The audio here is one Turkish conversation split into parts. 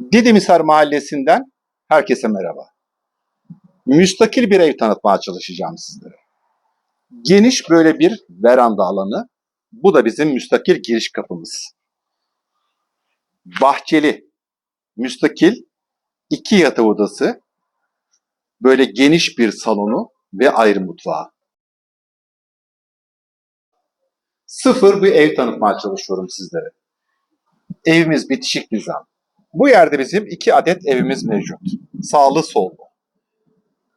Didimhisar Mahallesi'nden herkese merhaba. Müstakil bir ev tanıtmaya çalışacağım sizlere. Geniş böyle bir veranda alanı. Bu da bizim müstakil giriş kapımız. Bahçeli, müstakil iki yatak odası, böyle geniş bir salonu ve ayrı mutfağı. Sıfır bir ev tanıtmaya çalışıyorum sizlere. Evimiz bitişik nizam. Bu yerde bizim iki adet evimiz mevcut. Sağlı sollu.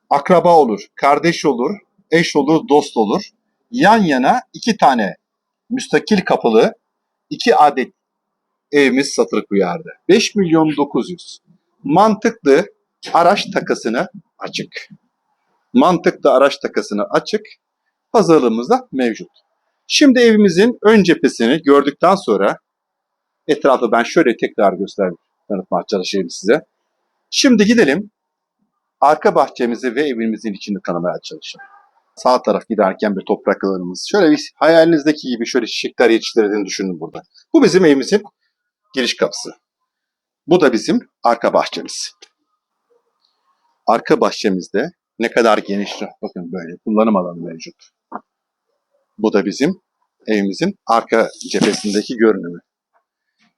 Akraba olur, kardeş olur, eş olur, dost olur. Yan yana iki tane müstakil kapılı iki adet evimiz satılık bu yerde. 5 milyon 900. Mantıklı araç takasını açık. Mantıklı araç takasını açık. Pazarlığımızda mevcut. Şimdi evimizin ön cephesini gördükten sonra etrafı ben şöyle tekrar göstereyim tanıtmaya çalışayım size. Şimdi gidelim arka bahçemizi ve evimizin içini tanımaya çalışalım. Sağ taraf giderken bir toprak alanımız. Şöyle bir hayalinizdeki gibi şöyle çiçekler yetiştirdiğini düşünün burada. Bu bizim evimizin giriş kapısı. Bu da bizim arka bahçemiz. Arka bahçemizde ne kadar geniş, bakın böyle kullanım alanı mevcut. Bu da bizim evimizin arka cephesindeki görünümü.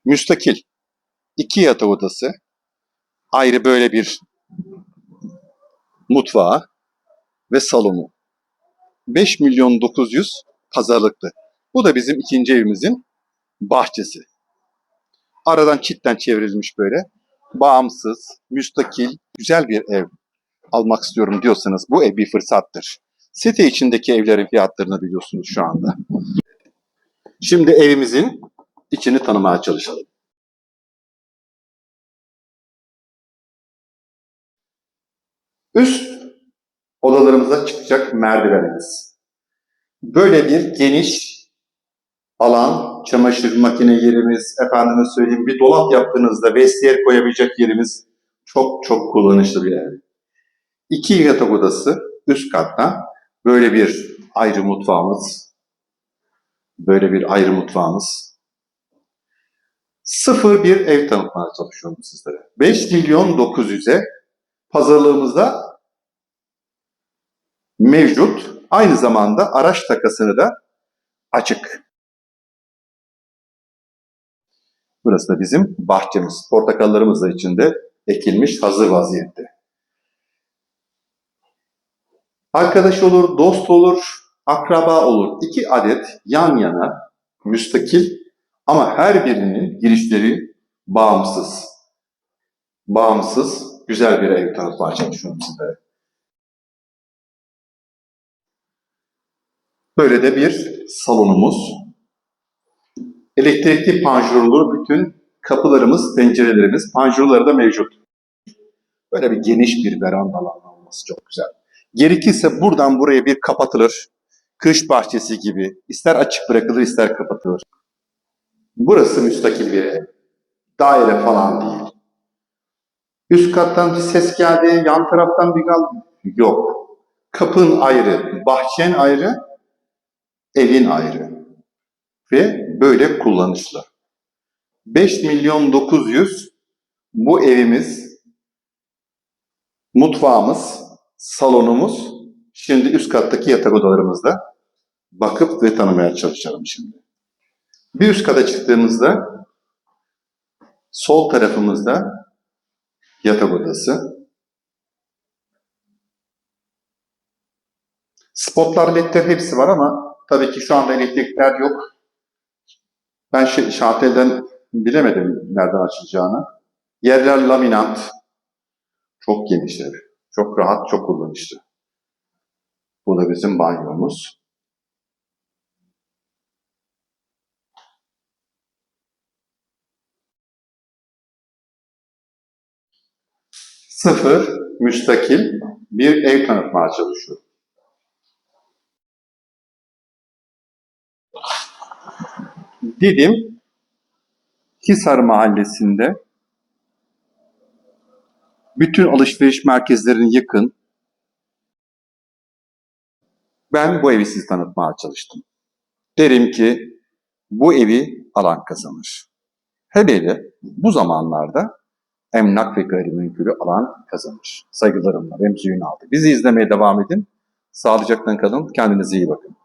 Müstakil iki yatak odası, ayrı böyle bir mutfağı ve salonu. 5 milyon 900 pazarlıklı. Bu da bizim ikinci evimizin bahçesi. Aradan çitten çevrilmiş böyle. Bağımsız, müstakil, güzel bir ev almak istiyorum diyorsanız bu ev bir fırsattır. Site içindeki evlerin fiyatlarını biliyorsunuz şu anda. Şimdi evimizin içini tanımaya çalışalım. Üst odalarımıza çıkacak merdivenimiz. Böyle bir geniş alan, çamaşır makine yerimiz, efendime söyleyeyim bir dolap yaptığınızda vestiyer koyabilecek yerimiz çok çok kullanışlı bir ev. İki yatak odası üst katta böyle bir ayrı mutfağımız. Böyle bir ayrı mutfağımız. Sıfır bir ev tanıtmaya çalışıyorum sizlere. 5 milyon 900'e pazarlığımızda mevcut. Aynı zamanda araç takasını da açık. Burası da bizim bahçemiz. Portakallarımız da içinde ekilmiş hazır vaziyette. Arkadaş olur, dost olur, akraba olur. İki adet yan yana müstakil ama her birinin girişleri bağımsız. Bağımsız, güzel bir ev tanıtmaya çalışıyorum sizlere. Böyle de bir salonumuz. Elektrikli panjurlu bütün kapılarımız, pencerelerimiz, panjurları da mevcut. Böyle bir geniş bir veranda olması çok güzel. Gerekirse buradan buraya bir kapatılır. Kış bahçesi gibi. ister açık bırakılır ister kapatılır. Burası müstakil bir ev. Daire falan değil. Üst kattan bir ses geldi, yan taraftan bir gal... Yok. Kapın ayrı, bahçen ayrı, evin ayrı. Ve böyle kullanışlı. 5 milyon 900 bu evimiz, mutfağımız, salonumuz, şimdi üst kattaki yatak odalarımızda bakıp ve tanımaya çalışalım şimdi. Bir üst kata çıktığımızda sol tarafımızda yatak odası. Spotlar, ledler hepsi var ama tabii ki şu anda elektrikler yok. Ben şey, şartelden bilemedim nereden açılacağını. Yerler laminat. Çok geniş ev. Çok rahat, çok kullanışlı. Bu da bizim banyomuz. Sıfır, müstakil bir ev tanıtmaya çalışıyorum. Didim Hisar Mahallesi'nde bütün alışveriş merkezlerine yakın ben bu evi size tanıtmaya çalıştım. Derim ki bu evi alan kazanır. Hele bu zamanlarda emlak ve gayrimenkulü alan kazanır. Saygılarımla Remzi Ünal'dı. Bizi izlemeye devam edin. Sağlıcakla kalın. Kendinize iyi bakın.